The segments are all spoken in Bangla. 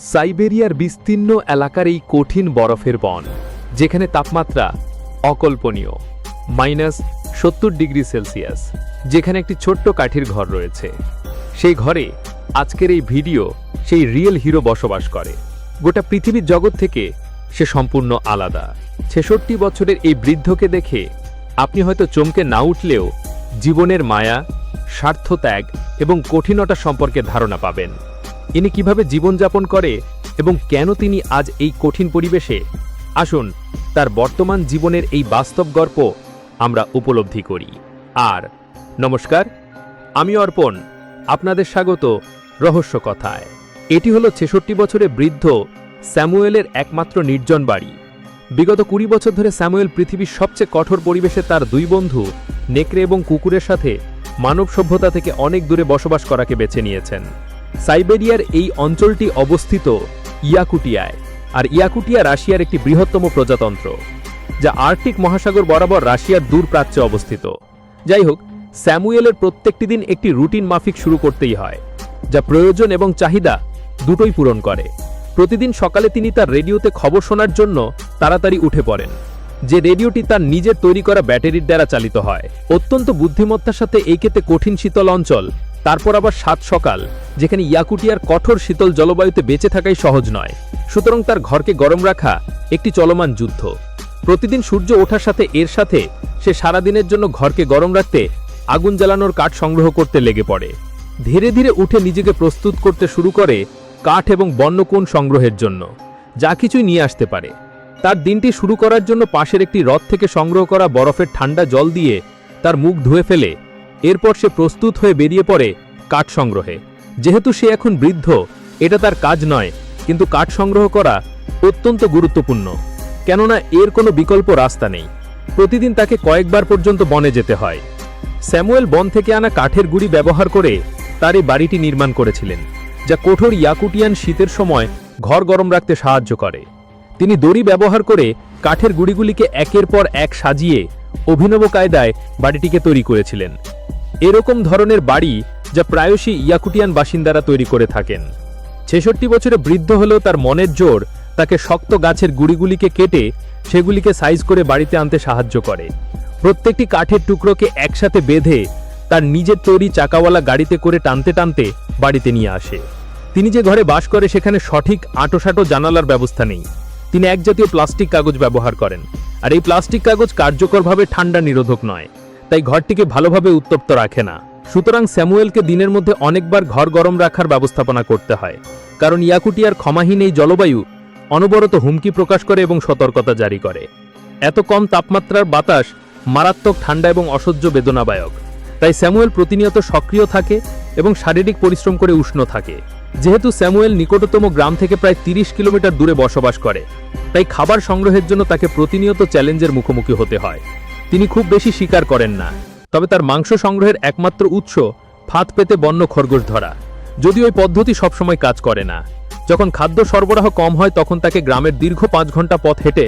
সাইবেরিয়ার বিস্তীর্ণ এলাকার এই কঠিন বরফের বন, যেখানে তাপমাত্রা অকল্পনীয়, মাইনাস সত্তর ডিগ্রি সেলসিয়াস, যেখানে একটি ছোট্ট কাঠির ঘর রয়েছে। সেই ঘরে আজকের এই ভিডিও সেই রিয়েল হিরো বসবাস করে। গোটা পৃথিবীর জগৎ থেকে সে সম্পূর্ণ আলাদা। ছেষট্টি বছরের এই বৃদ্ধকে দেখে আপনি হয়তো চমকে না উঠলেও জীবনের মায়া, স্বার্থত্যাগ এবং কঠিনতা সম্পর্কে ধারণা পাবেন। ইনি কীভাবে জীবনযাপন করে এবং কেন তিনি আজ এই কঠিন পরিবেশে? আসুন, তার বর্তমান জীবনের এই বাস্তব গল্প আমরা উপলব্ধি করি। আর, নমস্কার, আমি অর্পণ, আপনাদের স্বাগত রহস্য কথায়। এটি হলো ছেষট্টি বছরে বৃদ্ধ স্যামুয়েলের একমাত্র নির্জন বাড়ি। বিগত কুড়ি বছর ধরে স্যামুয়েল পৃথিবীর সবচেয়ে কঠোর পরিবেশে তার দুই বন্ধু, নেকড়ে এবং কুকুরের সাথে মানব সভ্যতা থেকে অনেক দূরে বসবাস করাকে বেছে নিয়েছেন। সাইবেরিয়ার এই অঞ্চলটি অবস্থিত ইয়াকুটিয়ায়, আর ইয়াকুটিয়া রাশিয়ার একটি বৃহত্তম প্রজাতন্ত্র, যা আর্কটিক মহাসাগর বরাবর রাশিয়ার দূর প্রাচ্যে অবস্থিত। যাই হোক স্যামুয়েলের প্রত্যেকটি দিন একটি রুটিন মাফিক শুরু করতেই হয়, যা প্রয়োজন এবং চাহিদা দুটোই পূরণ করে। প্রতিদিন সকালে তিনি তার রেডিওতে খবর শোনার জন্য তাড়াতাড়ি উঠে পড়েন, যে রেডিওটি তার নিজের তৈরি করা ব্যাটারির দ্বারা চালিত হয়। অত্যন্ত বুদ্ধিমত্তার সাথে এই কঠিন শীতল অঞ্চল তারপর আবার সাত সকাল, যেখানে ইয়াকুটিয়ার কঠোর শীতল জলবায়ুতে বেঁচে থাকাই সহজ নয়। সুতরাং তার ঘরকে গরম রাখা একটি চলমান যুদ্ধ। প্রতিদিন সূর্য ওঠার সাথে এর সাথে সে সারাদিনের জন্য ঘরকে গরম রাখতে আগুন জ্বালানোর কাঠ সংগ্রহ করতে লেগে পড়ে। ধীরে ধীরে উঠে নিজেকে প্রস্তুত করতে শুরু করে কাঠ এবং বন্যকোণ সংগ্রহের জন্য, যা কিছুই নিয়ে আসতে পারে। তার দিনটি শুরু করার জন্য পাশের একটি হ্রদ থেকে সংগ্রহ করা বরফের ঠান্ডা জল দিয়ে তার মুখ ধুয়ে ফেলে এরপর সে প্রস্তুত হয়ে বেরিয়ে পড়ে কাঠ সংগ্রহে। যেহেতু সে এখন বৃদ্ধ, এটা তার কাজ নয়, কিন্তু কাঠ সংগ্রহ করা অত্যন্ত গুরুত্বপূর্ণ। কেননা এর কোনো বিকল্প রাস্তা নেই। প্রতিদিন তাকে কয়েকবার পর্যন্ত বনে যেতে হয়। স্যামুয়েল বন থেকে আনা কাঠের গুড়ি ব্যবহার করে তার এই বাড়িটি নির্মাণ করেছিলেন, যা কঠোর ইয়াকুটিয়ান শীতের সময় ঘর গরম রাখতে সাহায্য করে। তিনি দড়ি ব্যবহার করে কাঠের গুড়িগুলিকে একের পর এক সাজিয়ে অভিনব কায়দায় বাড়িটিকে তৈরি করেছিলেন। এরকম ধরনের বাড়ি যা প্রায়শই ইয়াকুটিয়ান বাসিন্দারা তৈরি করে থাকেন। ছেষট্টি বছরে বৃদ্ধ হলেও তার মনের জোর তাকে শক্ত গাছের গুড়িগুলিকে কেটে সেগুলিকে সাইজ করে বাড়িতে আনতে সাহায্য করে। প্রত্যেকটি কাঠের টুকরোকে একসাথে বেঁধে তার নিজের তৈরি চাকাওয়ালা গাড়িতে করে টানতে টানতে বাড়িতে নিয়ে আসে। তিনি যে ঘরে বাস করে সেখানে সঠিক আঁটোসাঁটো জানালার ব্যবস্থা নেই। তিনি এক জাতীয় প্লাস্টিক কাগজ ব্যবহার করেন। আর এই প্লাস্টিক কাগজ কার্যকরভাবে ঠান্ডা নিরোধক নয়। তাই ঘরটিকে ভালোভাবে উত্তপ্ত রাখে না। সুতরাং স্যামুয়েলকে দিনের মধ্যে অনেকবার ঘর গরম রাখার ব্যবস্থাপনা করতে হয়। কারণ ইয়াকুটিয়ার ক্ষমাহীন এই জলবায়ু অনবরত হুমকি প্রকাশ করে এবং সতর্কতা জারি করে। এত কম তাপমাত্রার বাতাস মারাত্মক ঠান্ডা এবং অসহ্য বেদনাবায়ক তাই স্যামুয়েল প্রতিনিয়ত সক্রিয় থাকে এবং শারীরিক পরিশ্রম করে উষ্ণ থাকে। যেহেতু স্যামুয়েল নিকটতম গ্রাম থেকে প্রায় তিরিশ কিলোমিটার দূরে বসবাস করে, তাই খাবার সংগ্রহের জন্য তাকে প্রতিনিয়ত চ্যালেঞ্জের মুখোমুখি হতে হয়। তিনি খুব বেশি শিকার করেন না, তবে তার মাংস সংগ্রহের একমাত্র উৎস ফাঁদ পেতে বন্য খরগোশ ধরা। যদিও ওই পদ্ধতি সবসময় কাজ করে না, যখন খাদ্য সরবরাহ কম হয় তখন তাকে গ্রামের দীর্ঘ পাঁচ ঘণ্টা পথ হেঁটে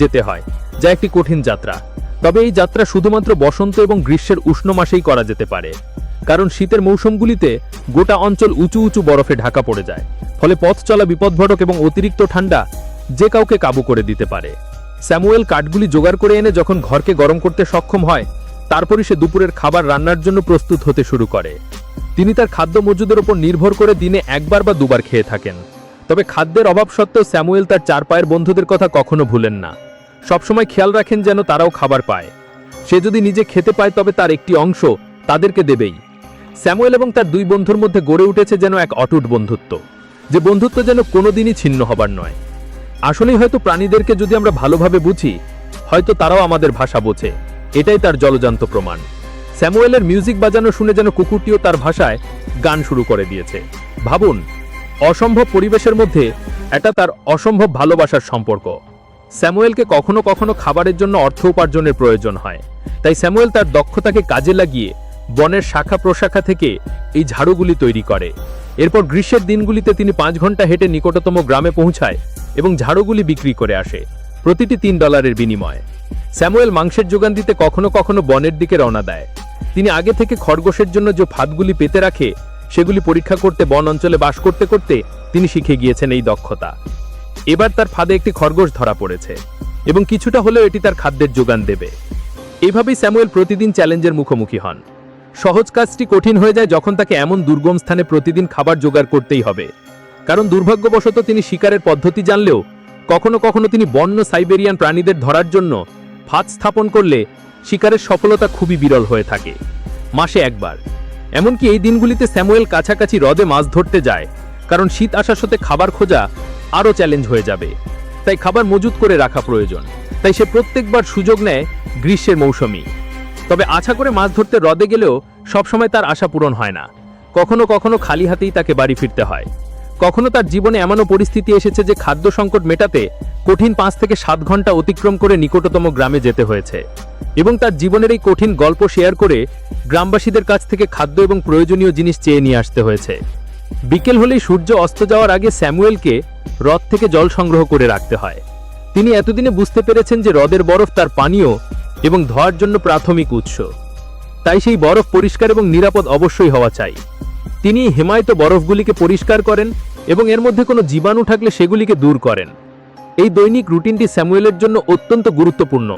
যেতে হয়, যা একটি কঠিন যাত্রা। তবে এই যাত্রা শুধুমাত্র বসন্ত এবং গ্রীষ্মের উষ্ণ মাসেই করা যেতে পারে। কারণ শীতের মৌসুমগুলিতে গোটা অঞ্চল উঁচু উঁচু বরফে ঢাকা পড়ে যায়। ফলে পথ চলা বিপদঘটক এবং অতিরিক্ত ঠান্ডা যে কাউকে কাবু করে দিতে পারে। স্যামুয়েল কাঠগুলি জোগাড় করে এনে যখন ঘরকে গরম করতে সক্ষম হয়, তারপরই সে দুপুরের খাবার রান্নার জন্য প্রস্তুত হতে শুরু করে। তিনি তার খাদ্য মজুদের উপর নির্ভর করে দিনে একবার বা দুবার খেয়ে থাকেন। তবে খাদ্যের অভাব সত্ত্বেও স্যামুয়েল তার চার পায়ের বন্ধুদের কথা কখনো ভুলেন না। সবসময় খেয়াল রাখেন যেন তারাও খাবার পায়। সে যদি নিজে খেতে পায়, তবে তার একটি অংশ তাদেরকে দেবেই। স্যামুয়েল এবং তার দুই বন্ধুর মধ্যে গড়ে উঠেছে যেন এক অটুট বন্ধুত্ব, যে বন্ধুত্ব যেন কোনোদিনই ছিন্ন হবার নয়। আসলেই হয়তো প্রাণীদেরকে যদি আমরা ভালোভাবে বুঝি, হয়তো তারাও আমাদের ভাষা বোঝে। এটাই তার জলজান্ত প্রমাণ। স্যামুয়েলের মিউজিক বাজানো শুনে যেন কুকুরটিও তার ভাষায় গান শুরু করে দিয়েছে। ভাবুন, অসম্ভব পরিবেশের মধ্যে এটা তার অসম্ভব ভালোবাসার সম্পর্ক। স্যামুয়েলকে কখনো কখনো খাবারের জন্য অর্থ উপার্জনের প্রয়োজন হয়। তাই স্যামুয়েল তার দক্ষতাকে কাজে লাগিয়ে বনের শাখা প্রশাখা থেকে এই ঝাড়ুগুলি তৈরি করে। এরপর গ্রীষ্মের দিনগুলিতে তিনি পাঁচ ঘণ্টা হেঁটে নিকটতম গ্রামে পৌঁছায় এবং ঝাড়ুগুলি বিক্রি করে আসে, প্রতিটি তিন ডলারের বিনিময়ে। স্যামুয়েল মাংসের যোগান দিতে কখনো কখনো বনের দিকে রওনা দেয়। তিনি আগে থেকে খরগোশের জন্য যে ফাঁদগুলি পেতে রাখে, সেগুলি পরীক্ষা করতে বন অঞ্চলে বাস করতে করতে তিনি শিখে গিয়েছেন এই দক্ষতা। এবার তার ফাঁদে একটি খরগোশ ধরা পড়েছে এবং কিছুটা হলেও এটি তার খাদ্যের যোগান দেবে। এভাবেই স্যামুয়েল প্রতিদিন চ্যালেঞ্জের মুখোমুখি হন। সহজ কাজটি কঠিন হয়ে যায় যখন তাকে এমন দুর্গম স্থানে প্রতিদিন খাবার জোগাড় করতেই হবে। কারণ দুর্ভাগ্যবশত তিনি শিকারের পদ্ধতি জানলেও, কখনো কখনো তিনি বন্য সাইবেরিয়ান প্রাণীদের ধরার জন্য ফাঁদ স্থাপন করলে শিকারের সফলতা খুবই বিরল হয়ে থাকে। মাসে একবার। এমনকি এই দিনগুলিতে স্যামুয়েল কাছাকাছি হ্রদে মাছ ধরতে যায়, কারণ শীত আসার সাথে খাবার খোঁজা আরও চ্যালেঞ্জ হয়ে যাবে। তাই খাবার মজুত করে রাখা প্রয়োজন। তাই সে প্রত্যেকবার সুযোগ নেয় গ্রীষ্মের মৌসুমী। তবে আশা করে মাছ ধরতে হ্রদে গেলেও সবসময় তার আশা পূরণ হয় না। কখনো কখনো খালি হাতেই তাকে বাড়ি ফিরতে হয়। কখনো তার জীবনে এমনও পরিস্থিতি এসেছে যে খাদ্য সংকট মেটাতে কঠিন পাঁচ থেকে সাত ঘণ্টা অতিক্রম করে নিকটতম গ্রামে যেতে হয়েছে এবং তার জীবনের এই কঠিন গল্প শেয়ার করে গ্রামবাসীদের কাছ থেকে খাদ্য এবং প্রয়োজনীয় জিনিস চেয়ে নিয়ে আসতে হয়েছে। বিকেল হলেই সূর্য অস্ত যাওয়ার আগে স্যামুয়েলকে হ্রদ থেকে জল সংগ্রহ করে রাখতে হয়। তিনি এতদিনে বুঝতে পেরেছেন যে হ্রদের বরফ তার পানীয় এবং ধোয়ার জন্য প্রাথমিক উৎস। তাই সেই বরফ পরিষ্কার এবং নিরাপদ অবশ্যই হওয়া চাই। তিনি হিমায়িত বরফগুলিকে পরিষ্কার করেন এবং এর মধ্যে কোনো জীবাণু থাকলে সেগুলিকে দূর করেন। এই দৈনিক রুটিনটি স্যামুয়েলের জন্য অত্যন্ত গুরুত্বপূর্ণ,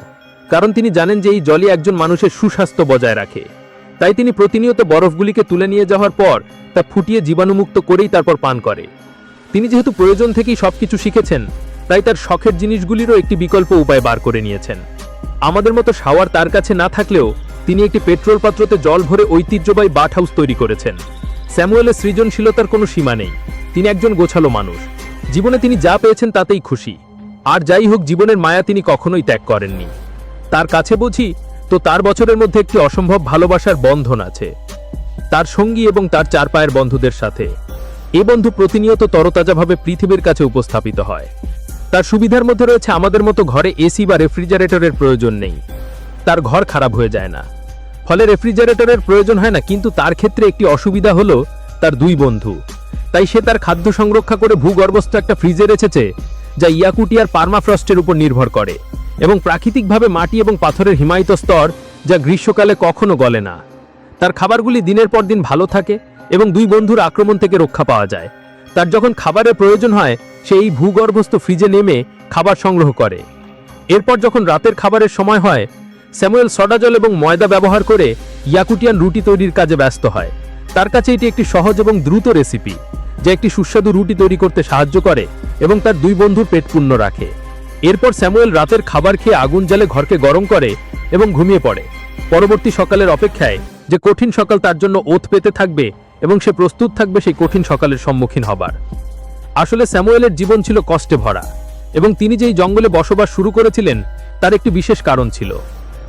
কারণ তিনি জানেন যে এই জলই একজন মানুষের সুস্বাস্থ্য বজায় রাখে। তাই তিনি প্রতিনিয়ত বরফগুলিকে তুলে নিয়ে যাওয়ার পর তা ফুটিয়ে জীবাণুমুক্ত করেই তারপর পান করে। তিনি যেহেতু প্রয়োজন থেকেই সবকিছু শিখেছেন, তাই তার শখের জিনিসগুলিরও একটি বিকল্প উপায় বার করে নিয়েছেন। আমাদের মতো শাওয়ার তার কাছে না থাকলেও তিনি একটি পেট্রোল পাত্রতে জল ভরে ঐতিহ্যবাহী বাট হাউস তৈরি করেছেন। স্যামুয়েলের সৃজনশীলতার কোনো সীমা নেই। তিনি একজন গোছালো মানুষ। জীবনে তিনি যা পেয়েছেন তাতেই খুশি। আর যাই হোক, জীবনের মায়া তিনি কখনোই ত্যাগ করেননি। তার কাছে বুঝি, তো তার বছরের মধ্যে একটি অসম্ভব ভালোবাসার বন্ধন আছে। তার সঙ্গী এবং তার চার পায়ের বন্ধুদের সাথে। এ বন্ধু প্রতিনিয়ত তরতাজাভাবে পৃথিবীর কাছে উপস্থাপিত হয়। তার সুবিধার মধ্যে রয়েছে আমাদের মতো ঘরে এসি বা রেফ্রিজারেটরের প্রয়োজন নেই। তার ঘর খারাপ হয়ে যায় না। ফলে রেফ্রিজারেটরের প্রয়োজন হয় না, কিন্তু তার ক্ষেত্রে একটি অসুবিধা হলো তার দুই বন্ধু। তাই সে তার খাদ্য সংরক্ষা করে ভূগর্ভস্থ একটা ফ্রিজে রেখেছে, যা ইয়াকুটি আর পার্মাফ্রস্টের উপর নির্ভর করে এবং প্রাকৃতিকভাবে মাটি এবং পাথরের হিমায়িত স্তর যা গ্রীষ্মকালে কখনো গলে না। তার খাবারগুলি দিনের পর দিন ভালো থাকে এবং দুই বন্ধুর আক্রমণ থেকে রক্ষা পাওয়া যায়। তার যখন খাবারের প্রয়োজন হয়, সে এই ভূগর্ভস্থ ফ্রিজে নেমে খাবার সংগ্রহ করে। এরপর যখন রাতের খাবারের সময় হয়, স্যামুয়েল সডা জল এবং ময়দা ব্যবহার করে ইয়াকুটিয়ান রুটি তৈরির কাজে ব্যস্ত হয়। তার কাছে এটি একটি সহজ এবং দ্রুত রেসিপি, যা একটি সুস্বাদু রুটি তৈরি করতে সাহায্য করে এবং তার দুই বন্ধুর পেট পূর্ণ রাখে। এরপর স্যামুয়েল রাতের খাবার খেয়ে আগুন জ্বালে ঘরকে গরম করে এবং ঘুমিয়ে পড়ে। পরবর্তী সকালের অপেক্ষায় যে কঠিন সকাল তার জন্য ওত পেতে থাকবে এবং সে প্রস্তুত থাকবে সেই কঠিন সকালের সম্মুখীন হবার। আসলে স্যামুয়েলের জীবন ছিল কষ্টে ভরা, এবং তিনি যেই জঙ্গলে বসবাস শুরু করেছিলেন, তার একটি বিশেষ কারণ ছিল।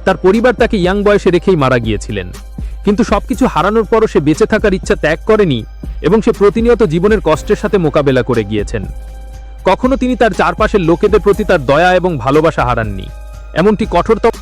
তার পরিবার তাকে ইয়াং বয়সে রেখেই মারা গিয়েছিলেন। কিন্তু সবকিছু হারানোর পরও সে বেঁচে থাকার ইচ্ছা ত্যাগ করেনি, এবং সে প্রতিনিয়ত জীবনের কষ্টের সাথে মোকাবেলা করে গিয়েছেন। কখনো তিনি তার চারপাশের লোকেদের প্রতি তার দয়া এবং ভালোবাসা হারাননি। এমনটি কঠোরতম